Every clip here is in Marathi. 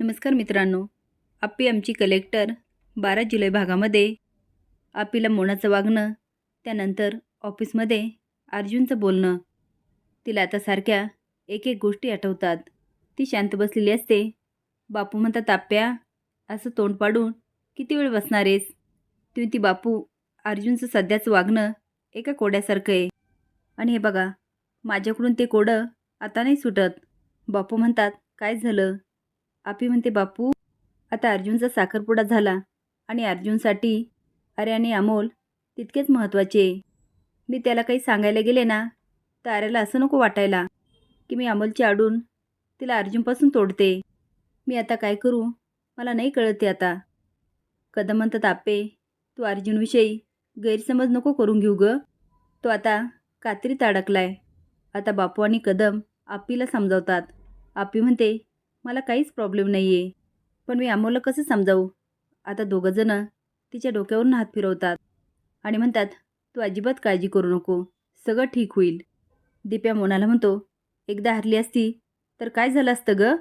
नमस्कार मित्रांनो. आप्पी आमची कलेक्टर बारा जुलै भागामध्ये आप्पीला मोनाचं वागणं त्यानंतर ऑफिसमध्ये अर्जुनचं बोलणं. तिला आता सारख्या एक एक गोष्टी आठवतात. ती शांत बसलेली असते. बापू म्हणतात आप्प्या असं तोंड पाडून किती वेळ बसणार आहेस? तुम्ही ती बापू अर्जुनचं सध्याचं वागणं एका कोड्यासारखं आहे. आणि हे बघा माझ्याकडून ते कोडं आता नाही सुटत. बापू म्हणतात काय झालं? आपी म्हणते बापू आता अर्जुनचा साखरपुडा झाला आणि अर्जुनसाठी अरे आणि अमोल तितकेच महत्त्वाचे. मी त्याला काही सांगायला गेले ना तर आर्याला असं नको वाटायला की मी अमोलची आडून तिला अर्जुनपासून तोडते. मी आता काय करू? मला नाही कळते आता. कदम म्हणतात आपे तू अर्जुनविषयी गैरसमज नको करून घेऊ ग. तो आता कात्रीत अडकलाय आता बापू आणि कदम आप्पीला समजावतात. आप्पी म्हणते मला काहीच प्रॉब्लेम नाही आहे पण मी अमोलला कसं समजावू? आता दोघंजणं तिच्या डोक्यावरून हात फिरवतात आणि म्हणतात तू अजिबात काळजी करू नको. सगळं ठीक होईल. दिप्या मोनाला म्हणतो एकदा हरली असती तर काय झालं असतं ग?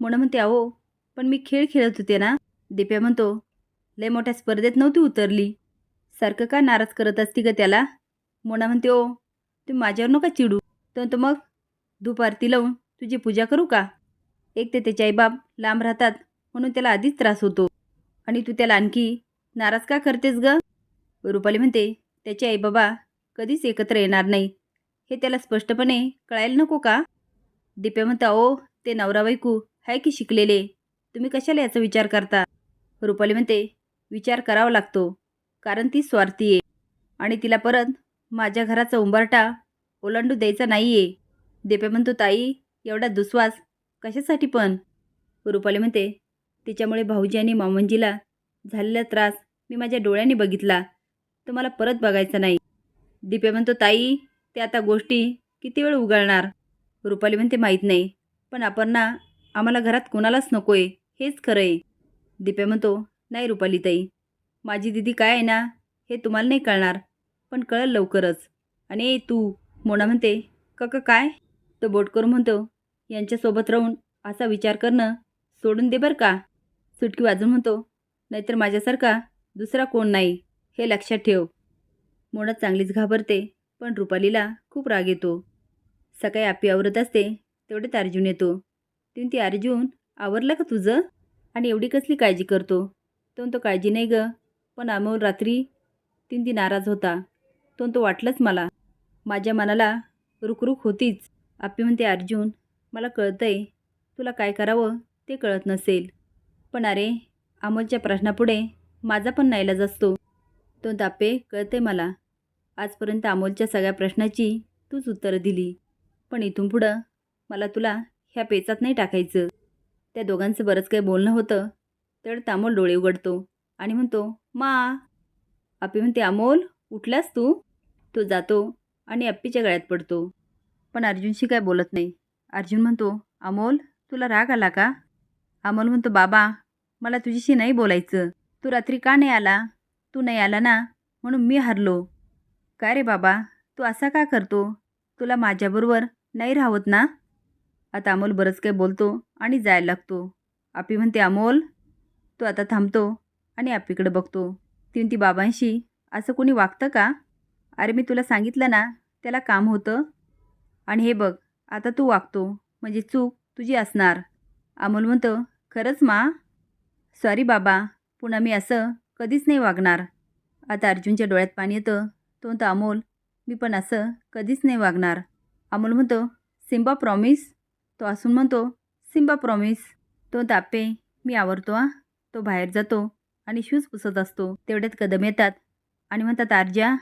मोना म्हणते अहो पण मी खेळ खेळत होते ना. दिप्या म्हणतो लय मोठ्या स्पर्धेत नव्हती उतरली. सारखं का नाराज करत असती ग त्याला? मोना म्हणते ओ तुम्ही माझ्यावर नका चिडू. तर तो मग धूप आरती लावून तुझी पूजा करू का? एक ते त्याचे आईबाप लांब राहतात म्हणून त्याला आधीच त्रास होतो. आणि तू त्याला आणखी नाराज का करतेस ग? रुपाली म्हणते त्याचे आईबाबा कधीच एकत्र येणार नाही. हे त्याला स्पष्टपणे कळायला नको का? दिप्या म्हणता ओ ते नवरा बायकू आहे की शिकलेले? तुम्ही कशाला याचा विचार करता? रुपाली म्हणते विचार करावा लागतो कारण ती स्वार्थी आहे. आणि तिला परत माझ्या घराचा उंबरटा ओलांडू द्यायचा नाही आहे दिप्या म्हणतो ताई एवढा दुस्वास कशासाठी पण? रुपाली म्हणते तिच्यामुळे भाऊजी आणि मामंजीला झालेला त्रास मी माझ्या डोळ्यांनी बघितला तो मला परत बघायचा नाही. दिप्या म्हणतो ताई ते आता गोष्टी किती वेळ उगाळणार? रुपाली म्हणते माहीत नाही पण आपण ना आम्हाला घरात कोणालाच नको आहे हेच खरं आहे. दिप्या म्हणतो नाही रुपाली ताई माझी दिदी काय आहे ना हे तुम्हाला नाही कळणार पण कळल लवकरच. आणि तू? मोना म्हणते काका काय? तो बोट करून म्हणतो यांच्यासोबत राहून असा विचार करणं सोडून दे बरं का. सुटकी वाजून म्हणतो नाहीतर माझ्यासारखा दुसरा कोण नाही हे लक्षात ठेव. मोना चांगलीच घाबरते पण रुपालीला खूप राग येतो. सकाळी आपी आवरत असते तेवढेच अर्जुन येतो. तिने ती अर्जुन आवरलं का तुझं? आणि एवढी कसली काळजी करतो? तो तो काळजी नाही ग. पण आमोर रात्री तीन ती नाराज होता. तो तो वाटलंच मला. माझ्या मनाला रुकरुक होतीच. आपी म्हणते अर्जुन मला कळतंय तुला काय करावं ते कळत नसेल. पण अरे अमोलच्या प्रश्नापुढे माझा पण नाईलाज असतो. तो दापे कळते मला. आजपर्यंत अमोलच्या सगळ्या प्रश्नाची तूच उत्तरं दिली. पण इथून पुढं मला तुला ह्या पेचात नाही टाकायचं. त्या दोघांचं बरंच काही बोलणं होतं. तर अमोल डोळे उघडतो आणि म्हणतो मा. आपी म्हणते अमोल उठलास तू? तो जातो आणि अप्पीच्या गळ्यात पडतो. पण अर्जुनशी काय बोलत नाही. अर्जुन म्हणतो अमोल तुला राग आला का? अमोल म्हणतो बाबा मला तुझ्याशी नाही बोलायचं. तू रात्री का नाही आला? तू नाही आला ना? म्हणून मी हरलो. काय रे बाबा तू असा का करतो? तुला माझ्याबरोबर नाही राहत ना? आता अमोल बरंच काही बोलतो आणि जायला लागतो. आपी म्हणते अमोल तो आता थांबतो आणि आपीकडे बघतो. तिने ती बाबांशी असं कोणी वागतं का? अरे मी तुला सांगितलं ना त्याला काम होतं. आणि हे बघ आता तू वागतो. म्हणजे चूक तुझी असणार. अमोल म्हणतो खरंच मा? सॉरी बाबा पुन्हा मी असं कधीच नाही वागणार. आता अर्जुनच्या डोळ्यात पाणी येतं. तो म्हणतो अमोल मी पण असं कधीच नाही वागणार. अमोल म्हणतो सिम्बा प्रॉमिस. तो असून म्हणतो सिम्बा प्रॉमिस. तो तापे मी आवरतो आ तो बाहेर जातो आणि शूज पुसत असतो. तेवढ्यात कदम येतात आणि म्हणतात आर्ज्या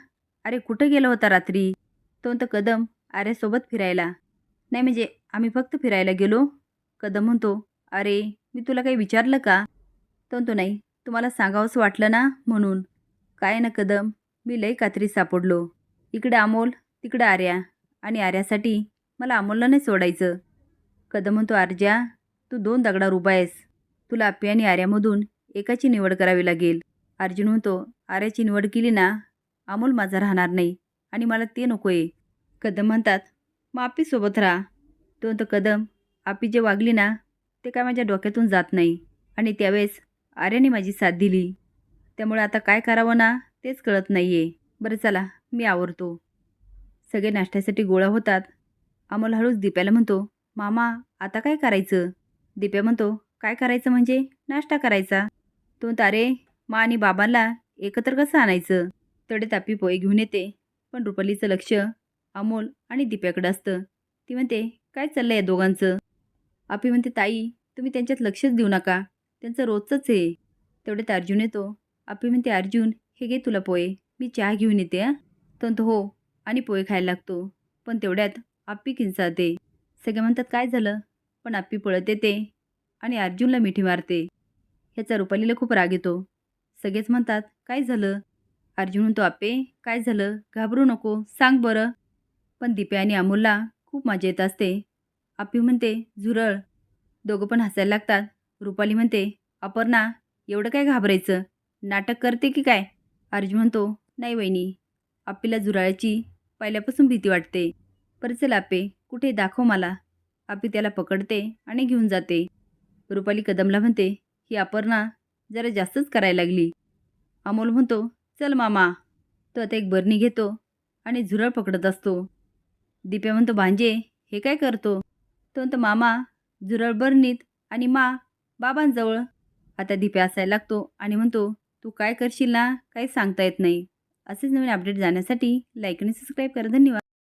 अरे कुठं गेला होता रात्री? तो म्हणतो कदम आर्यासोबत फिरायला. नाही म्हणजे आम्ही फक्त फिरायला गेलो. कदम म्हणतो अरे मी तुला काही विचारलं का? तो म्हणतो नाही. तुम्हाला सांगावंसं वाटलं ना? म्हणून. काय ना कदम मी लई कात्री सापडलो. इकडे अमोल तिकडं आर्या. आणि आर्यासाठी मला अमोलला नाही सोडायचं. कदम म्हणतो आर्या तू दोन दगडावर उभा आहेस. तुला आप्पी आणि आर्यामधून एकाची निवड करावी लागेल. अर्जुन म्हणतो आर्याची निवड केली ना अमोल माझा राहणार नाही आणि मला ते नको आहे कदम म्हणतात मग आपीसोबत राहा. दोन तर कदम आपी जे वागली ना ते काय माझ्या डोक्यातून जात नाही. आणि त्यावेळेस आर्याने माझी साथ दिली. त्यामुळे आता काय करावं ना तेच कळत नाही आहे बरं चला मी आवरतो. सगळे नाश्त्यासाठी गोळा होतात. अमोल हळूच दिप्याला म्हणतो मामा आता काय करायचं? दिप्या म्हणतो काय करायचं म्हणजे? नाश्ता करायचा. तो तारे अरे मा आणि बाबांना एकत्र कसं आणायचं? तडे तापी पोहे घेऊन येते. पण रुपालीचं लक्ष अमोल आणि दिप्याकडं असतं. ती म्हणते काय चाललं आहे दोघांचं? आपी म्हणते ताई तुम्ही त्यांच्यात लक्षच देऊ नका. त्यांचं रोजचंच आहे तेवढ्यात अर्जुन येतो. आपी म्हणते अर्जुन हे घे तुला पोहे. मी चहा घेऊन येते हां. तो हो. आणि पोहे खायला लागतो. पण तेवढ्यात आप्पी किंचाळते. सगळे म्हणतात काय झालं? पण आप्पी पळत येते आणि अर्जुनला मिठी मारते. ह्याचा रुपालीला खूप राग येतो. सगळेच म्हणतात काय झालं? अर्जुन म्हणतो आप्पे काय झालं? घाबरू नको. सांग बरं. पण दिप्या आणि अमोलला खूप मजा येत असते. आप्पी म्हणते झुरळ. दोघं पण हसायला लागतात. रुपाली म्हणते अपर्णा एवढं काय घाबरायचं? नाटक करते की काय? अर्जुन म्हणतो नाही वहिनी. आप्पीला झुराळ्याची पहिल्यापासून भीती वाटते. पर चल आपे कुठे दाखव मला. आपी त्याला पकडते आणि घेऊन जाते. रुपाली कदमला म्हणते ही अपर्णा जरा जास्तच करायला लागली. अमोल म्हणतो चल मामा. तो आता एक बरणी घेतो आणि झुरळ पकडत असतो. दिप्या म्हणतो भांजे हे काय करतो? तो म्हणतो मामा झुरळ बरणीत आणि मा बाबांजवळ. आता दिप्या असायला लागतो आणि म्हणतो तू काय करशील ना काही सांगता येत नाही. असेच नवीन अपडेट जाण्यासाठी लाईक आणि सबस्क्राईब करा. धन्यवाद.